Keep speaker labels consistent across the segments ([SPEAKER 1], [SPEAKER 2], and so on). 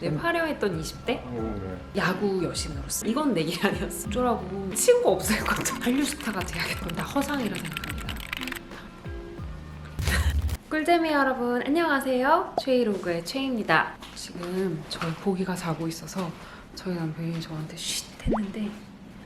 [SPEAKER 1] 내 화려했던 20대
[SPEAKER 2] 어,
[SPEAKER 1] 야구 여신으로서 이건 내길 아니었어. 어쩌라고 친구 없을 것같 한류스타가 돼야겠다. 나 허상이라 생각합니다. 꿀잼이 여러분 안녕하세요. 최이로그의 최입니다. 지금 저희 보기가 자고 있어서 저희 남편이 저한테 쉿 했는데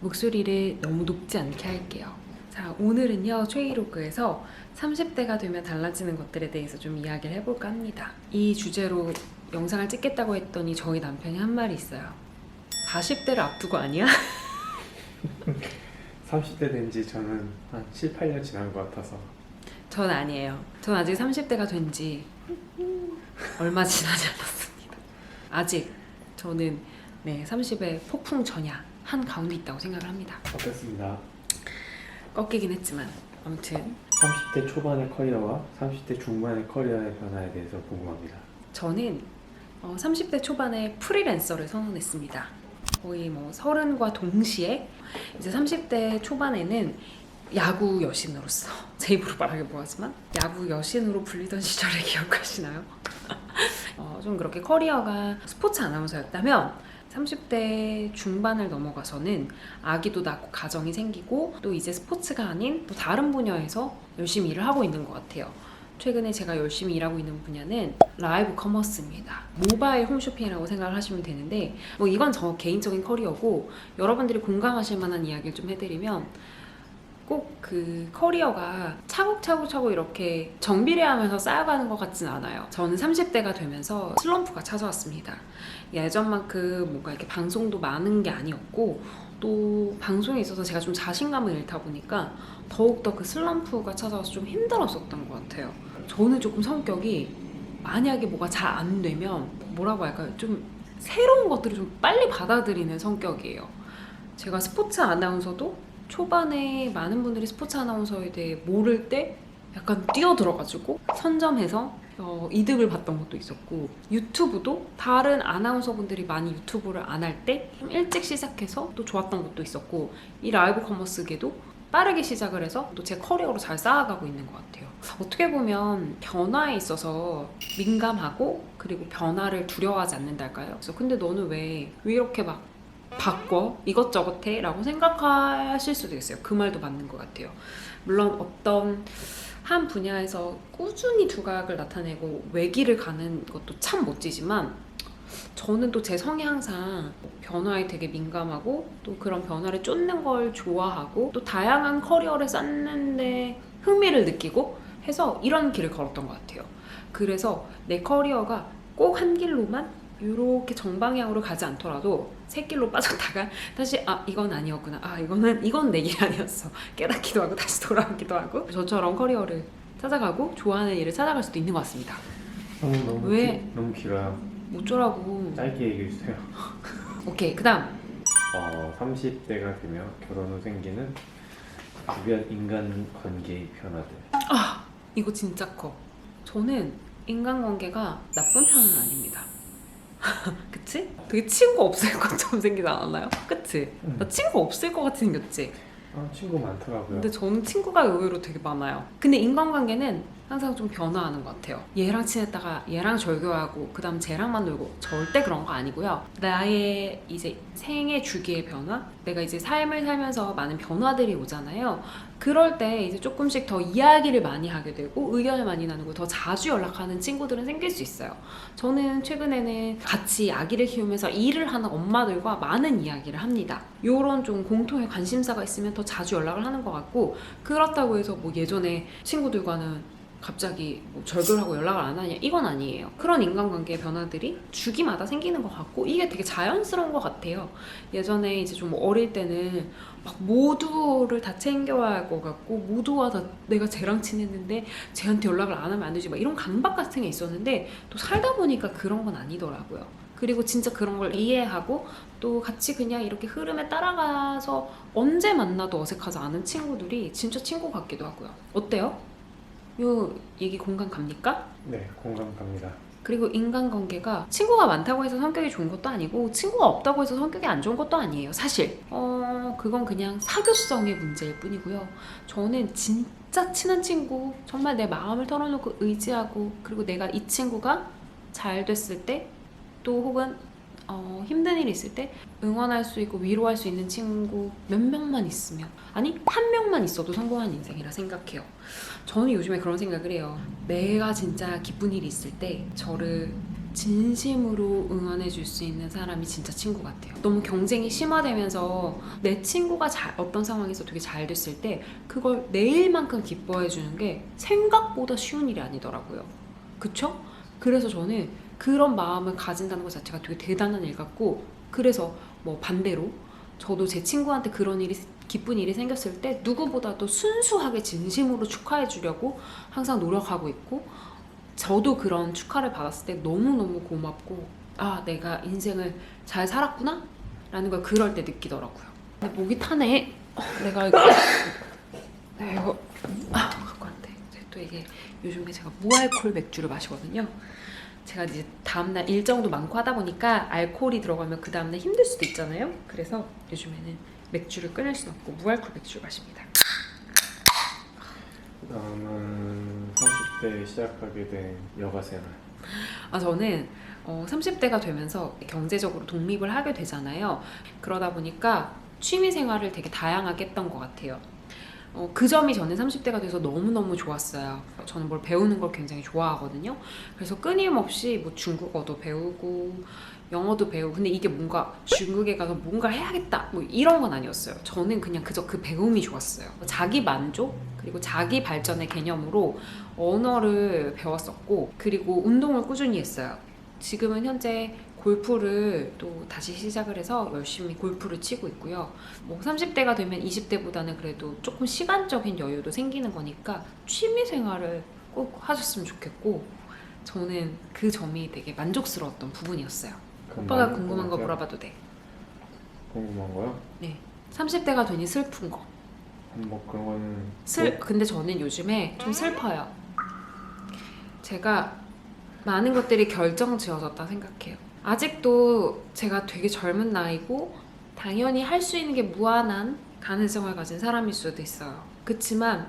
[SPEAKER 1] 목소리를 너무 높지 않게 할게요. 자 오늘은요 최이로그에서 30대가 되면 달라지는 것들에 대해서 좀 이야기를 해볼까 합니다. 이 주제로 영상을 찍겠다고 했더니 저희 남편이 한 말이 있어요. 40대를 앞두고 아니야?
[SPEAKER 2] 30대 된 지 저는 한 7, 8년 지난 것 같아서
[SPEAKER 1] 전 아니에요. 전 아직 30대가 된 지 얼마 지나지 않았습니다. 아직 저는 네 30의 폭풍 전야 한 가운데 있다고 생각을 합니다.
[SPEAKER 2] 어땠습니다.
[SPEAKER 1] 꺾이긴 했지만 아무튼
[SPEAKER 2] 30대 초반의 커리어와 30대 중반의 커리어의 변화에 대해서 궁금합니다.
[SPEAKER 1] 저는 어, 30대 초반에 프리랜서를 선언했습니다. 거의 뭐 서른과 동시에 이제 30대 초반에는 야구 여신으로서 제 입으로 말하기 뭐하지만 야구 여신으로 불리던 시절을 기억하시나요? 어, 좀 그렇게 커리어가 스포츠 아나운서였다면 30대 중반을 넘어가서는 아기도 낳고 가정이 생기고 또 이제 스포츠가 아닌 또 다른 분야에서 열심히 일을 하고 있는 것 같아요. 최근에 제가 열심히 일하고 있는 분야는 라이브 커머스입니다. 모바일 홈쇼핑이라고 생각을 하시면 되는데 뭐 이건 저 개인적인 커리어고 여러분들이 공감하실 만한 이야기를 좀 해드리면 꼭 그 커리어가 차곡차곡차곡 이렇게 정비례하면서 쌓여가는 것 같진 않아요. 저는 30대가 되면서 슬럼프가 찾아왔습니다. 예전만큼 뭔가 이렇게 방송도 많은 게 아니었고 또 방송에 있어서 제가 좀 자신감을 잃다 보니까 더욱더 그 슬럼프가 찾아와서 좀 힘들었었던 것 같아요. 저는 조금 성격이 만약에 뭐가 잘 안 되면 뭐라고 할까요? 좀 새로운 것들을 좀 빨리 받아들이는 성격이에요. 제가 스포츠 아나운서도 초반에 많은 분들이 스포츠 아나운서에 대해 모를 때 약간 뛰어들어가지고 선점해서 어, 이득을 봤던 것도 있었고 유튜브도 다른 아나운서분들이 많이 유튜브를 안 할 때 좀 일찍 시작해서 또 좋았던 것도 있었고 이 라이브 커머스계도 빠르게 시작을 해서 또 제 커리어로 잘 쌓아가고 있는 것 같아요. 어떻게 보면 변화에 있어서 민감하고 그리고 변화를 두려워하지 않는달까요? 그래서 근데 너는 왜, 왜 이렇게 막 바꿔? 이것저것 해? 라고 생각하실 수도 있어요. 그 말도 맞는 것 같아요. 물론 어떤 한 분야에서 꾸준히 두각을 나타내고 외기를 가는 것도 참 멋지지만 저는 또 제 성향상 변화에 되게 민감하고 또 그런 변화를 쫓는 걸 좋아하고 또 다양한 커리어를 쌓는데 흥미를 느끼고 해서 이런 길을 걸었던 것 같아요. 그래서 내 커리어가 꼭 한 길로만 이렇게 정방향으로 가지 않더라도 새길로 빠졌다가 다시 아 이건 아니었구나 아 이거는 이건 내길 아니었어 깨닫기도 하고 다시 돌아오기도 하고 저처럼 커리어를 찾아가고 좋아하는 일을 찾아갈 수도 있는 것 같습니다.
[SPEAKER 2] 너무 너무
[SPEAKER 1] 왜?
[SPEAKER 2] 기- 너무 길어요.
[SPEAKER 1] 어쩌라고
[SPEAKER 2] 짧게 얘기해 주세요.
[SPEAKER 1] 오케이 그 다음
[SPEAKER 2] 어, 30대가 되면 결혼 후 생기는 주변 인간 관계의 변화들.
[SPEAKER 1] 이거 진짜 커. 저는 인간관계가 나쁜 편은 아닙니다. 그치? 되게 친구 없을 것처럼 생기지 않았나요? 그치?
[SPEAKER 2] 음.
[SPEAKER 1] 나 친구 없을 것 같이 생겼지?
[SPEAKER 2] 아, 친구 많더라고요.
[SPEAKER 1] 근데 저는 친구가 의외로 되게 많아요. 근데 인간관계는 항상 좀 변화하는 것 같아요. 얘랑 친했다가 얘랑 절교하고 그다음 쟤랑만 놀고 절대 그런 거 아니고요. 나의 이제 생애 주기의 변화, 내가 이제 삶을 살면서 많은 변화들이 오잖아요. 그럴 때 이제 조금씩 더 이야기를 많이 하게 되고 의견을 많이 나누고 더 자주 연락하는 친구들은 생길 수 있어요. 저는 최근에는 같이 아기를 키우면서 일을 하는 엄마들과 많은 이야기를 합니다. 요런 좀 공통의 관심사가 있으면 더 자주 연락을 하는 것 같고 그렇다고 해서 뭐 예전에 친구들과는 갑자기 뭐 절교를 하고 연락을 안 하냐 이건 아니에요. 그런 인간관계의 변화들이 주기마다 생기는 것 같고 이게 되게 자연스러운 것 같아요. 예전에 이제 좀 어릴 때는 막 모두를 다 챙겨야 할 것 같고 모두와 다 내가 쟤랑 친했는데 쟤한테 연락을 안 하면 안 되지 막 이런 강박 같은 게 있었는데 또 살다 보니까 그런 건 아니더라고요. 그리고 진짜 그런 걸 이해하고 또 같이 그냥 이렇게 흐름에 따라가서 언제 만나도 어색하지 않은 친구들이 진짜 친구 같기도 하고요. 어때요? 요 얘기 공감 갑니까?
[SPEAKER 2] 네, 공감 갑니다.
[SPEAKER 1] 그리고 인간관계가 친구가 많다고 해서 성격이 좋은 것도 아니고 친구가 없다고 해서 성격이 안 좋은 것도 아니에요 사실 어 그건 그냥 사교성의 문제일 뿐이고요 저는 진짜 친한 친구 정말 내 마음을 털어놓고 의지하고 그리고 내가 이 친구가 잘 됐을 때 또 혹은 어, 힘든 일이 있을 때 응원할 수 있고 위로할 수 있는 친구 몇 명만 있으면 아니 한 명만 있어도 성공한 인생이라 생각해요. 저는 요즘에 그런 생각을 해요. 내가 진짜 기쁜 일이 있을 때 저를 진심으로 응원해 줄 수 있는 사람이 진짜 친구 같아요. 너무 경쟁이 심화되면서 내 친구가 잘, 어떤 상황에서 되게 잘 됐을 때 그걸 내일만큼 기뻐해 주는 게 생각보다 쉬운 일이 아니더라고요. 그쵸? 그래서 저는 그런 마음을 가진다는 것 자체가 되게 대단한 일 같고 그래서 뭐 반대로 저도 제 친구한테 그런 일이 기쁜 일이 생겼을 때 누구보다도 순수하게 진심으로 축하해 주려고 항상 노력하고 있고 저도 그런 축하를 받았을 때 너무너무 고맙고 아 내가 인생을 잘 살았구나? 라는 걸 그럴 때 느끼더라고요. 근데 목이 타네. 어, 내가 이거 내가 이거 아 갖고 왔대. 또 이게 요즘에 제가 무알콜 맥주를 마시거든요 제가 이제 다음날 일정도 많고 하다 보니까 알코올이 들어가면 그 다음날 힘들 수도 있잖아요 그래서 요즘에는 맥주를 끊을 수 없고 무알콜 맥주를 마십니다
[SPEAKER 2] 그다음은 30대 시작하게 된 여가 생활.
[SPEAKER 1] 아 저는 어, 30대가 되면서 경제적으로 독립을 하게 되잖아요. 그러다 보니까 취미 생활을 되게 다양하게 했던 것 같아요. 어, 그 점이 저는 30대가 돼서 너무너무 좋았어요. 저는 뭘 배우는 걸 굉장히 좋아하거든요. 그래서 끊임없이 뭐 중국어도 배우고 영어도 배우고 근데 이게 뭔가 중국에 가서 뭔가 해야겠다 뭐 이런 건 아니었어요. 저는 그냥 그저 그 배움이 좋았어요. 자기 만족 그리고 자기 발전의 개념으로 언어를 배웠었고 그리고 운동을 꾸준히 했어요. 지금은 현재 골프를 또 다시 시작을 해서 열심히 골프를 치고 있고요. 뭐 30대가 되면 20대보다는 그래도 조금 시간적인 여유도 생기는 거니까 취미 생활을 꼭 하셨으면 좋겠고 저는 그 점이 되게 만족스러웠던 부분이었어요. 오빠가 궁금한
[SPEAKER 2] 것
[SPEAKER 1] 거. 물어봐도 돼.
[SPEAKER 2] 궁금한 거요?
[SPEAKER 1] 30대가 되니 슬픈 거.
[SPEAKER 2] 뭐 그런 거는
[SPEAKER 1] 슬 근데 저는 요즘에 좀 슬퍼요. 제가 많은 것들이 결정지어졌다 생각해요. 아직도 제가 되게 젊은 나이고 당연히 할 수 있는 게 무한한 가능성을 가진 사람일 수도 있어요. 그렇지만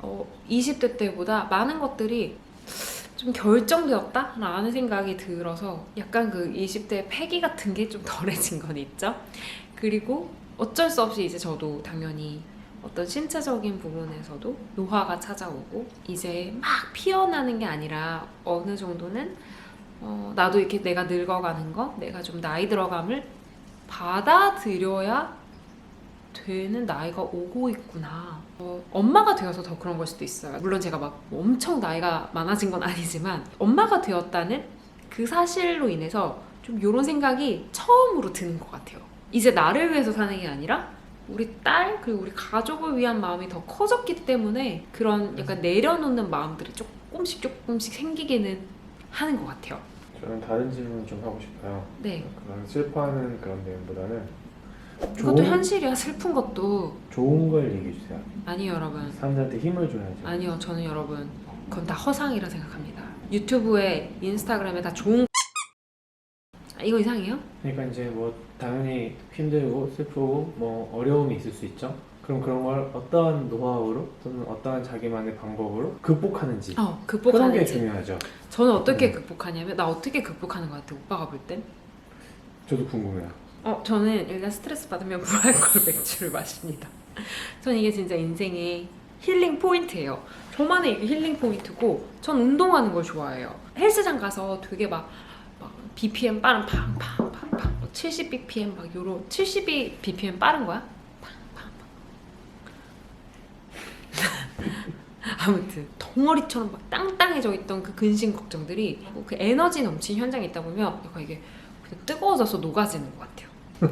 [SPEAKER 1] 어, 20대 때보다 많은 것들이 좀 결정되었다라는 생각이 들어서 약간 그 20대 패기 같은 게 좀 덜해진 건 있죠. 그리고 어쩔 수 없이 이제 저도 당연히 어떤 신체적인 부분에서도 노화가 찾아오고 이제 막 피어나는 게 아니라 어느 정도는 어, 나도 이렇게 내가 늙어가는 거, 내가 좀 나이 들어감을 받아들여야 되는 나이가 오고 있구나. 어, 엄마가 되어서 더 그런 걸 수도 있어요. 물론 제가 막 엄청 나이가 많아진 건 아니지만 엄마가 되었다는 그 사실로 인해서 좀 이런 생각이 처음으로 드는 것 같아요. 이제 나를 위해서 사는 게 아니라 우리 딸 그리고 우리 가족을 위한 마음이 더 커졌기 때문에 그런 약간 내려놓는 마음들이 조금씩 조금씩 생기기는 하는 것 같아요.
[SPEAKER 2] 저는 다른 질문 좀 하고 싶어요.
[SPEAKER 1] 네,
[SPEAKER 2] 그런 슬퍼하는 그런 내용보다는
[SPEAKER 1] 그것도
[SPEAKER 2] 좋은,
[SPEAKER 1] 현실이야. 슬픈 것도
[SPEAKER 2] 좋은 걸 얘기해 주세요.
[SPEAKER 1] 아니요, 여러분.
[SPEAKER 2] 사람들한테 힘을 줘야죠.
[SPEAKER 1] 아니요, 저는 여러분 그건 다 허상이라 생각합니다. 유튜브에 인스타그램에 다 좋은 아, 이거 이상해요?
[SPEAKER 2] 그러니까 이제 뭐 당연히 힘들고 슬프고 뭐 어려움이 있을 수 있죠. 그럼 그런 걸 어떠한 노하우로 또는 어떠한 자기만의 방법으로 극복하는지
[SPEAKER 1] 어,
[SPEAKER 2] 그런 게
[SPEAKER 1] 극복하는지.
[SPEAKER 2] 중요하죠.
[SPEAKER 1] 저는 어떻게
[SPEAKER 2] 음.
[SPEAKER 1] 극복하냐면 나 어떻게 극복하는 것 같아. 오빠가 볼 땐.
[SPEAKER 2] 저도 궁금해요.
[SPEAKER 1] 어, 저는 일단 스트레스 받으면 무알콜 맥주를 마십니다. 저는 이게 진짜 인생의 힐링 포인트예요. 저만의 이게 힐링 포인트고, 전 운동하는 걸 좋아해요. 헬스장 가서 되게 막, 막 BPM 빠른 팡팡팡팡, 70 BPM 막 요런 70이 BPM 빠른 거야? 팡팡팡. 아무튼 덩어리처럼 막 땅땅해져 있던 그 근심 걱정들이 그 에너지 넘친 현장에 있다 보면 약간 이게 그냥 뜨거워져서 녹아지는 것 같아요.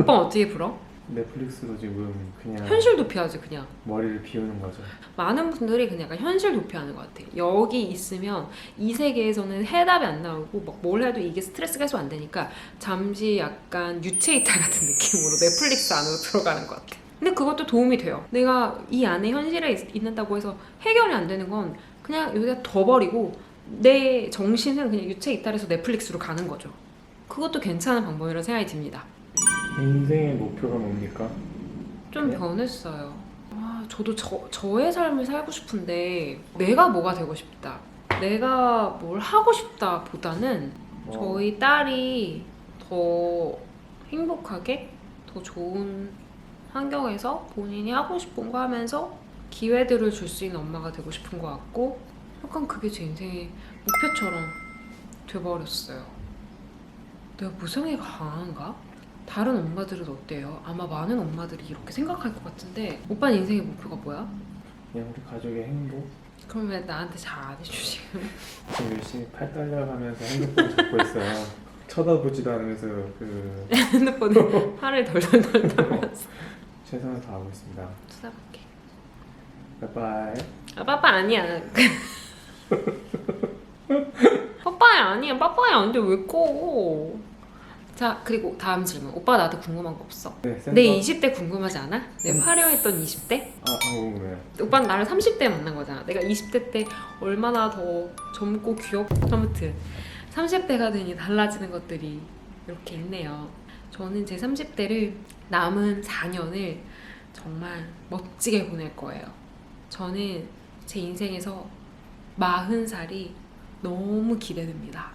[SPEAKER 1] 오빠 어떻게 불어?
[SPEAKER 2] 넷플릭스로 지금 그냥
[SPEAKER 1] 현실 도피하지 그냥.
[SPEAKER 2] 머리를 비우는 거죠.
[SPEAKER 1] 많은 분들이 그냥 약간 현실 도피하는 것 같아요. 여기 있으면 이 세계에서는 해답이 안 나오고 막 뭘 해도 이게 스트레스가 해소 안 되니까 잠시 약간 유체 이탈 같은 느낌으로 넷플릭스 안으로 들어가는 것 같아요. 근데 그것도 도움이 돼요. 내가 이 안에 현실에 있- 있는다고 해서 해결이 안 되는 건 그냥 여기다 더 버리고 내 정신은 그냥 유체 이탈해서 넷플릭스로 가는 거죠. 그것도 괜찮은 방법이라고 생각이 듭니다.
[SPEAKER 2] 인생의 목표가 뭡니까?
[SPEAKER 1] 좀
[SPEAKER 2] 네?
[SPEAKER 1] 변했어요. 아, 저도 저, 저의 삶을 살고 싶은데 내가 뭐가 되고 싶다. 내가 뭘 하고 싶다 보다는
[SPEAKER 2] 어,
[SPEAKER 1] 저희 딸이 더 행복하게 더 좋은 환경에서 본인이 하고 싶은 거 하면서 기회들을 줄 수 있는 엄마가 되고 싶은 것 같고 약간 그게 제 인생의 목표처럼 돼버렸어요. 내가 무성애가 강한가? 다른 엄마들은 어때요? 아마 많은 엄마들이 이렇게 생각할 것 같은데 오빠 인생의 목표가 뭐야?
[SPEAKER 2] 그냥 우리 가족의 행복.
[SPEAKER 1] 그럼 왜 나한테 잘 안 해주지?
[SPEAKER 2] 지금 열심히 팔 떨려가면서 핸드폰 잡고 있어요. 쳐다보지도 않으면서 그
[SPEAKER 1] 핸드폰에 팔을 덜덜덜 떨면서
[SPEAKER 2] 최선을 다하고 있습니다.
[SPEAKER 1] 쳐다볼게.
[SPEAKER 2] 바이바이.
[SPEAKER 1] 아 빠빠 아니야. 빠빠야 아니야. 빠빠야 아닌데 왜 꺼? 자 그리고 다음 질문. 오빠 나한테 궁금한 거 없어?
[SPEAKER 2] 네, 센터.
[SPEAKER 1] 내 20대 궁금하지 않아? 내
[SPEAKER 2] 음.
[SPEAKER 1] 화려했던 20대?
[SPEAKER 2] 아, 아 궁금해요.
[SPEAKER 1] 오빠는 나를 30대에 만난 거잖아. 내가 20대 때 얼마나 더 젊고 귀엽고 아무튼 30대가 되니 달라지는 것들이 이렇게 있네요. 저는 제 30대를 남은 4년을 정말 멋지게 보낼 거예요. 저는 제 인생에서 40살이 너무 기대됩니다.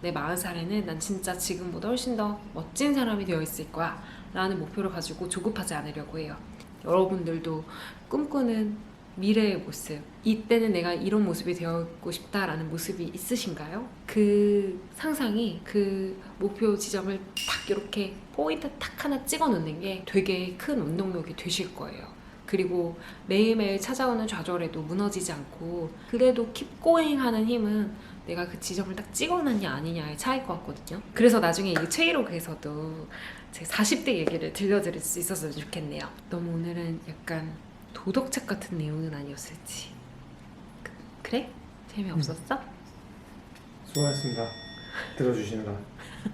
[SPEAKER 1] 내 40살에는 난 진짜 지금보다 훨씬 더 멋진 사람이 되어 있을 거야. 라는 목표를 가지고 조급하지 않으려고 해요. 여러분들도 꿈꾸는 미래의 모습 이때는 내가 이런 모습이 되었고 싶다라는 모습이 있으신가요? 그 상상이 그 목표 지점을 탁 이렇게 포인트 탁 하나 찍어 놓는 게 되게 큰 운동력이 되실 거예요. 그리고 매일매일 찾아오는 좌절에도 무너지지 않고 그래도 킵 고잉 하는 힘은 내가 그 지점을 딱 찍어놨냐 아니냐의 차이일 것 같거든요. 그래서 나중에 이 최이록에서도 제 40대 얘기를 들려드릴 수 있었으면 좋겠네요. 너무 오늘은 약간 도덕책 같은 내용은 아니었을지. 그, 그래? 재미없었어?
[SPEAKER 2] 수고하셨습니다. 들어주시느라.